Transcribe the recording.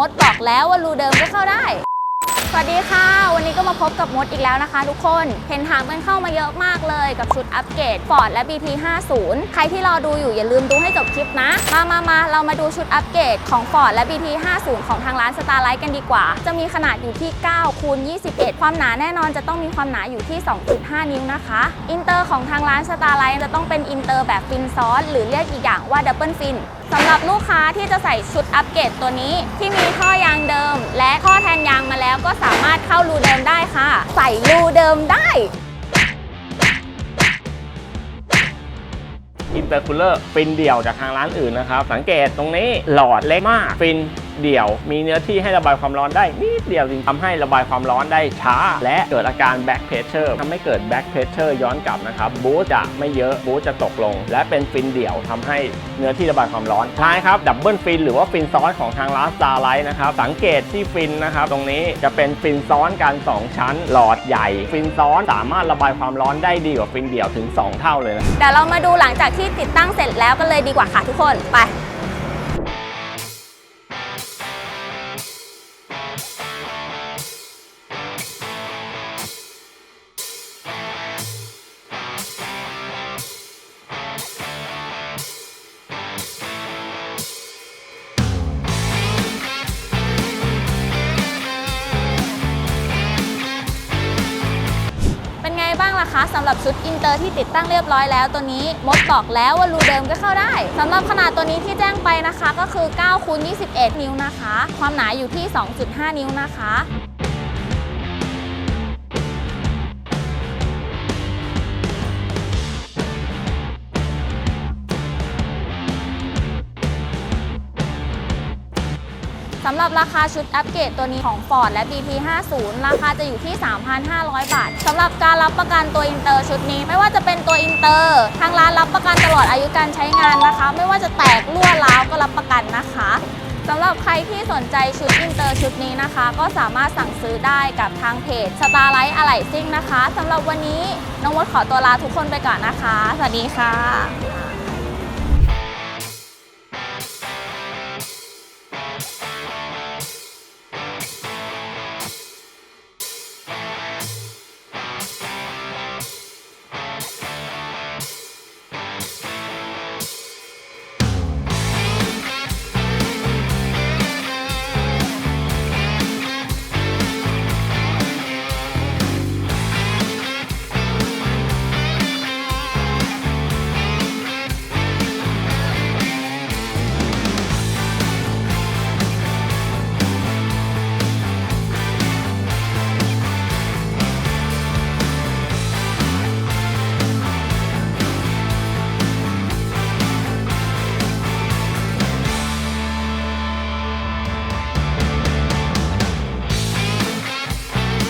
มดบอกแล้วว่ารูเดิมก็เข้าได้ สวัสดีค่ะ วันนี้ก็มาพบกับมดอีกแล้วนะคะทุกคนเห็นถามกันเข้ามาเยอะมากเลยกับชุดอัปเกรด Ford และ BT 50 ใครที่รอดูอยู่อย่าลืมดูให้จบคลิปนะ มามามาเรามาดูชุดอัปเกรดของ Ford และ BT 50 ของทางร้าน Starlight กันดีกว่า จะมีขนาดอยู่ที่ 9 คูณ 21 ความหนาแน่นอนจะต้องมีความหนาอยู่ที่ 2.5 นิ้วนะคะ อินเตอร์ของทางร้าน Starlight จะต้องเป็นอินเตอร์แบบฟินซ้อนหรือเรียกอีกอย่างว่าดับเบิลฟินสำหรับลูกค้าที่จะใส่ชุดอัปเกรดตัวนี้ที่มีท่อยางเดิม แล้วก็สามารถเข้ารูเดิมได้ค่ะ ใส่รูเดิมได้ อินเตอร์คูลเลอร์ฟินเดี่ยวจากทางร้านอื่นนะครับ สังเกตตรงนี้หลอดเล็กมากฟิน เดียว มีเนื้อที่ให้ระบายความร้อนได้นิดเดียวจริงทำให้ระบายความร้อนได้ช้า และเกิดอาการแบ็กเพชเชอร์ทำให้เกิดแบ็กเพชเชอร์ย้อนกลับนะครับบูสจะไม่เยอะบูสจะตกลง และเป็นฟินเดี่ยวทำให้เนื้อที่ระบายความร้อนใช่ครับดับเบิลฟินหรือว่าฟินซ้อนของทางร้าน Starlight นะครับสังเกตที่ฟินนะครับตรงนี้จะเป็นฟินซ้อนกันสองชั้น หลอดใหญ่ ฟินซ้อนสามารถระบายความร้อนได้ดีกว่าฟินเดี่ยวถึงสองเท่าเลยนะเดี๋ยวเรามาดูหลังจากที่ติดตั้งเสร็จแล้วกันเลยดีกว่าค่ะทุกคนไป ล่ะคะสำหรับชุดอินเตอร์ที่ติดตั้งเรียบร้อยแล้วตัวนี้มดบอกแล้วว่ารูเดิมก็เข้าได้สำหรับขนาดตัวนี้ที่แจ้งไปนะคะ ก็คือ9คูณ21 นิ้วนะคะ ความหนาอยู่ที่ 2.5 นิ้วนะคะ สำหรับราคาชุดอัปเกรดตัวนี้ของ Ford และ BP 50 ราคาจะอยู่ที่ 3,500 บาทสำหรับการรับประกันตัวอินเตอร์ชุดนี้ไม่ว่าจะเป็นตัวอินเตอร์ทางร้านรับประกันตลอดอายุการใช้งานนะคะ ไม่ว่าจะแตกรั่วร้าวก็รับประกันนะคะสำหรับใครที่สนใจชุดอินเตอร์ชุดนี้นะคะ ก็สามารถสั่งซื้อได้กับทางเพจ Starlight อะไหล่ซิ่งนะคะสำหรับวันนี้น้องมดขอตัวลาทุกคนไปก่อนนะคะ สวัสดีค่ะ